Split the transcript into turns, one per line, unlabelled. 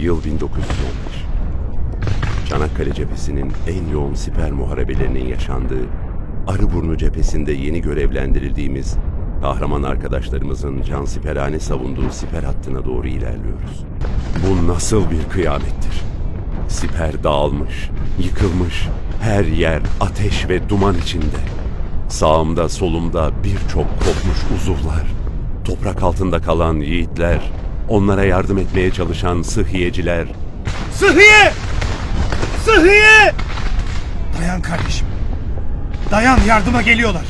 Yıl 1915. Çanakkale cephesinin en yoğun siper muharebelerinin yaşandığı, Arıburnu cephesinde yeni görevlendirildiğimiz kahraman arkadaşlarımızın cansiperhane savunduğu siper hattına doğru ilerliyoruz. Bu nasıl bir kıyamettir? Siper dağılmış, yıkılmış, her yer ateş ve duman içinde. Sağımda solumda birçok kopmuş uzuvlar, toprak altında kalan yiğitler, onlara yardım etmeye çalışan sıhhiyeciler,
Sıhhiye! Sıhhiye! Dayan kardeşim. Dayan yardıma geliyorlar.